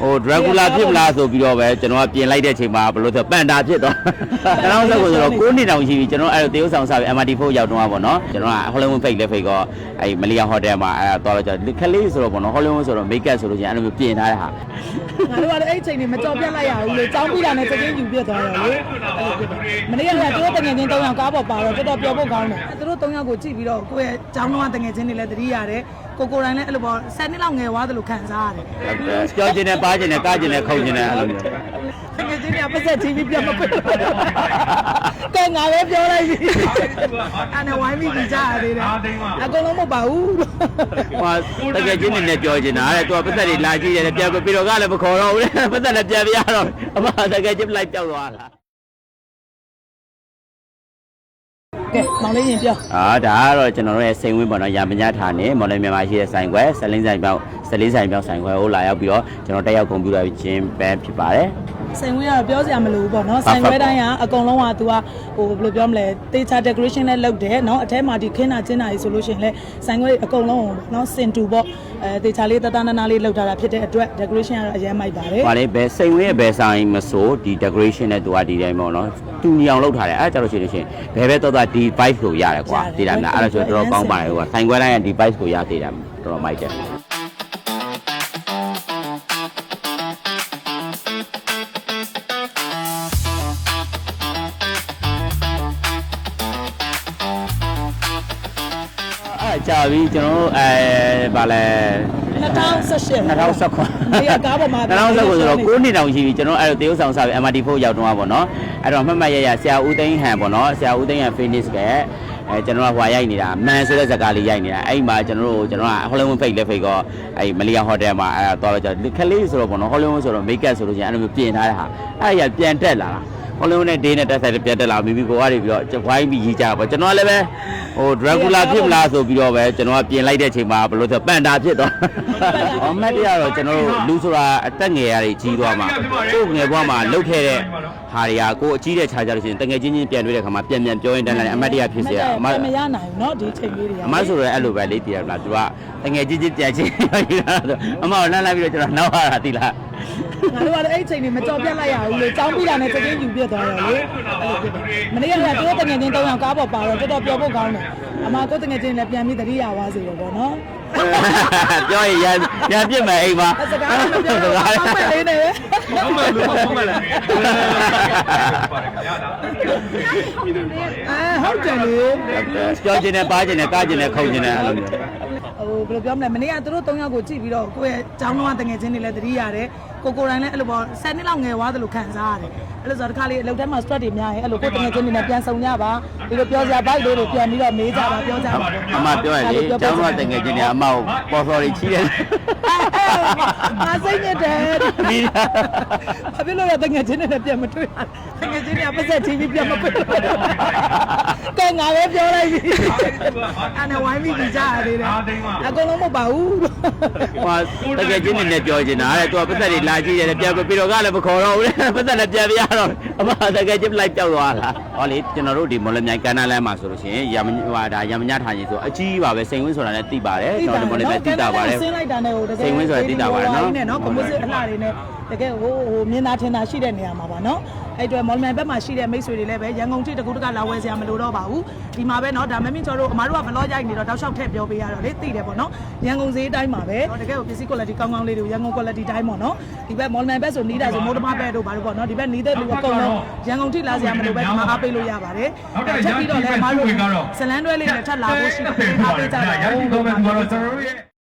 ဟိုဒရဂူလာဖြစ်မလားဆိုပြီးတော့ပဲကျွန်တော်ကပြင်လိုက်တဲ့အချိန်မှာဘယ်လိုဆိုပန်တာဖြစ်သွား2019ဆိုတော့9နှစ်တောင်ရှိပြီကျွန်တော်အဲ့လိုတရုတ်ဆောင်စားပြီး MRT4 ရောက်တော့ပါတော့ကျွန်တော်က Hollywood Fake လည်း Fake ကအဲ့မလီယာဟိုတယ်မှာအဲ့တော့တော့ခလေးဆိုတော့ပေါ့နော် Hollywood ဆိုတော့ make up ဆိုလို့ရှိရင်အဲ့လိုမျိုးပြင်ထားတဲ့ဟာငါတို့ကလည်းအဲ့အချိန်တွေမကြော်ပြတ်လိုက်ရဘူးလေចောင်းပြီးတာနဲ့ချက်ချင်းယူပြစ်သွားတယ်လေအဲ့လိုဖြစ်တယ်မနေ့ကလည်းသူတို့တငယ်ချင်း၃ယောက်ကားပေါ်ပါတော့တော်တော်ပျော်ဖို့ကောင်းတယ်သူတို့၃ယောက်ကိုကြည့်ပြီးတော့ကိုယ့်ရဲ့ចောင်းတော့တငယ်ချင်းတွေလည်းသတိရတယ် ကိုကိုယ်တိုင်လည်းအဲ့လိုပေါ့၁၀နှစ်လောက်ငယ်သွားတယ်လို့ခံစားရတယ်ကြောကျင်တယ်ပါကျင်တယ်ကားကျင်တယ်ခုန်ကျင်တယ်အဲ့လိုမျိုးတကယ်ချင်းကပတ်သက်ချင်းပြီးပြတ်မခွင့်ကဲငါလည်းပြောလိုက်ပြီအဲ့နဲ့ဝိုင်းပြီးကြရသေးတယ်အကုန်လုံးမဟုတ်ပါဘူးဟိုတကယ်ချင်းနေနဲ့ပြောကျင်တာတဲ့သူကပတ်သက်တွေလာကြည့်တယ်ပြန်ပြီးတော့ကလည်းမခေါ်တော့ဘူးတဲ့ပတ်သက်လည်းပြန်ပြရတော့အမတကယ်ချင်းလိုက်ပြောက်သွားတာ ကဲမောင်လေးရင်ပြောအာဒါကတော့ကျွန်တော်တို့ရဲ့စိန်ဝင်းပေါ့နော်ရာမညာဌာနေမော်လမြန်မာရှိတဲ့ဆိုင်ခွဲဆလင်းဆိုင်ပြောက်ဆလင်းဆိုင်ပြောက်ဆိုင်ခွဲကိုလာရောက်ပြီးတော့ကျွန်တော်တက်ရောက်ကွန်ပျူတာချင်းပဲဖြစ်ပါတယ် ဆိုင်ဝင်းကတော့ပြောစရာမလိုဘူးပေါ့နော်ဆိုင်ဝဲတိုင်းကအကုန်လုံးက तू ကဟိုဘယ်လိုပြောမလဲတေချာ decoration နဲ့လုပ်တယ်နော်အထဲမှာဒီခင်းတာကျင်းတာကြီးဆိုလို့ရှိရင်လဲဆိုင်ဝဲအကုန်လုံးကိုနော်စင်တူပေါ့အဲတေချာလေးတတနာနာလေးလုပ်ထားတာဖြစ်တဲ့အတွက် decoration ကတော့အရင်မိုက်ပါတယ်။ဟာလေဘယ်စိန်ဝင်းရဲ့ဘယ်ဆိုင်မဆိုဒီ decoration နဲ့သူကဒီတိုင်းပေါ့နော်။တူညီအောင်လုပ်ထားတယ်။အဲဒါကြလို့ရှိရင်ရှင်ဘယ်ပဲတော့တာဒီ vibe ကိုရတယ်ကွာ။ဒီတိုင်းလား။အဲဒါဆိုတော့တော်တော်ကောင်းပါတယ်ကွာ။ဆိုင်ခွဲတိုင်းရဲ့ဒီ vibe ကိုရသေးတယ်တော်တော်မိုက်တယ်။ ကြာပြီကျွန်တော်တို့အဲဗာလဲ2018 2019ဒီကကားပေါ်မှာ2019ဆိုတော့9နှစ်တောင်ရှိပြီကျွန်တော်အဲ့လိုတရုတ်ဆောင်စားပြီး MRT4 ရောက်တော့ပါတော့အဲ့တော့မှတ်မှတ်ရရဆရာဦးသိန်းဟန်ပေါ့နော်ဆရာဦးသိန်းဟန် Phoenix ကအဲကျွန်တော်ကဟွာရိုက်နေတာမန်ဆိုတဲ့ဇာတ်ကားလေးရိုက်နေတာအဲ့မှာကျွန်တော်တို့ကျွန်တော်က Hollywood Fake လည်း Fake ကအဲ့မလီယာဟိုတယ်မှာအဲ့တော့တော့ခလေးဆိုတော့ပေါ့နော် Hollywood ဆိုတော့ make up ဆိုလို့ရှိရင်အဲ့လိုမျိုးပြင်ထားတဲ့ဟာအဲ့ရပြန်တက်လာတာ ဟိုလုံးနဲ့ဒေးနဲ့တက်ဆိုင်ပြတ်တက်လာမိမိကိုကနေပြီးတော့ဝိုင်းပြီးရေးကြပါကျွန်တော်ကလည်းပဲဟိုဒရဂူလာဖြစ်မလားဆိုပြီးတော့ပဲကျွန်တော်ကပြင်လိုက်တဲ့အချိန်မှာဘယ်လိုဆိုပန်တာဖြစ်သွားအမတ်တရတော့ကျွန်တော်တို့လူဆိုတာအသက်ငယ်ရတွေကြီးသွားမှာကိုယ်ငယ်ဘဝမှာလှုပ်ခဲ့တဲ့ဟာတွေကကိုယ်အကြီးတဲ့ခြားကြလို့ရှိရင်တငယ်ချင်းချင်းပြန်တွေ့တဲ့ခါမှာပြန်ပြန်ပြောရင်တန်းတယ်အမတ်တရဖြစ်เสียအမတ် မရနိုင်ဘူးเนาะဒီချိန်လေးတွေက အမတ်ဆိုတော့အဲ့လိုပဲလေတည်ရမလားသူကတငယ်ချင်းချင်းပြန်ချင်းအမကိုလှမ်းလိုက်ပြီးတော့ကျွန်တော်နောက်ရတာတိလား ငါတို့ကလည်းအဲ့အချိန်တွေမကြော်ပြတ်လိုက်ရဘူးလေចောင်းပြီးတာနဲ့ချက်ချင်းယူပြစ်သွားတယ်လေအဲ့လိုဖြစ်တယ်မနေ့ကလည်းသူတို့တငယ်ချင်း၃ယောက်ကားပေါ်ပါတော့တော်တော်ပျော်ဖို့ကောင်းတယ်အမကိုတငယ်ချင်းလည်းပြန်ပြီးသတိရသွားစေတော့ဗောနော်ပြောရင်ရရပြစ်မယ်အိမ်မှာစကားလည်းမပြောတော့ဘာမှလေးနေပဲဟုတ်မှန်လို့ဟုတ်မှန်လားပါတယ်ခင်ဗျာဒါအဲဟုတ်တယ်လေပြောကျင်တယ်ပါကျင်တယ်ကားကျင်တယ်ခုန်ကျင်တယ်အဲ့လိုမျိုး ဟိုဘယ်လိုပြောမလဲမနေ့ကသူတို့၃ယောက်ကိုကြည့်ပြီးတော့ကိုယ့်ရဲ့ចောင်းတော့တငယ်ချင်းတွေလည်းသတိရတယ်ကိုကိုယ်တိုင်လည်းအဲ့လိုပေါ့10နှစ်လောက်ငယ်သွားတယ်လို့ခံစားရတယ်အဲ့လိုဆိုတော့တစ်ခါလေးအလုပ်ထဲမှာ stress တွေများရင်အဲ့လိုကိုယ်တငယ်ချင်းတွေနဲ့ပြန်ဆုံကြပါဒီလိုပြောစရာ bike လေးတွေပြန်ပြီးတော့မေးကြပါပြောကြပါအမပြောရလေကျောင်းတော့တငယ်ချင်းတွေအမကိုပေါ်စော်တွေချီးတယ်ငါစိတ်ညစ်တယ်ပြီးဘာဖြစ်လို့လဲတငယ်ချင်းတွေနဲ့ပြန်မတွေ့တာတငယ်ချင်းတွေကပတ်သက်ချင်းပြီးပြန်မတွေ့ကဲငါလည်းပြောလိုက်ပြီအဲ့နဲ့ဝိုင်းပြီးကြရသေးတယ်အကုန်လုံးမဟုတ်ပါဘူးဟိုတကယ်ချင်းနေနဲ့ပြောချင်တာတဲ့သူကပတ်သက်တွေလာကြည့်တယ်ပြန်ပြီးတော့ကလည်းမခေါ်တော့ဘူးတဲ့ပတ်သက်လည်းပြန်ပြရတော့အမတကယ်ချင်းလိုက်ပြောက်သွားတာဟောလေကျွန်တော်တို့ဒီမော်လမြိုင်ကန္နာလမ်းမှာဆိုလို့ရှိရင်ရမဟိုဒါရမညထားရင်ဆိုအကြီးပါပဲစိန်ဝင်းဆိုတာလည်းသိပါတယ်ကျွန်တော်ဒီမော်လမြိုင်သိတာပါတယ်ဆင်းလိုက်တာနဲ့ဟိုတကယ်စိန်ဝင်းဆိုတာသိတာပါတယ်နော်နော်ကွန်ပိုစစ်အလှတွေနဲ့တကယ်ဟိုဟိုမြင်သာထင်သာရှိတဲ့နေရာမှာပါနော်အဲ့အတွက်မော်လမြိုင်ဘက်မှာရှိတဲ့မိတ်ဆွေတွေလည်းပဲရန်ကုန်ထိတကူတကလာဝယ်စရာမလိုတော့ပါဘူးဒီမှာပဲနော်ဒါမမင်းကျော်တို့အမားတို့ကဘလော့ရိုက်နေတော့တောက်လျှောက်ထည့်ပြောပေးရတော့လေသိတယ်ပေါ့နော်ရန်ကုန်ဈေးတိုင်းမှာပဲတကယ်ကိုပစ္စည်း quality ကောင်းကောင်းလေးတွေရန်ကုန် quality တိုင်းပေါ့နော်ဒီဘက်မော်လမြိုင်ဘက်ဆိုနီးတာဆိုမိုးတမဘက်တို့ဘာလို့ပေါ့နော်ဒီဘက်နီးတဲ့လူအကုန်လုံးရန်ကုန်ထိလာစရာမလိုပဲဒီမှာအားပေးလို့ရပါတယ်အဲ့ချက်ပြီးတော့လည်းအမားတို့ဇလန်းတွဲလေးနဲ့ထပ်လာဖို့ရှိတယ်အားပေးကြပါဦး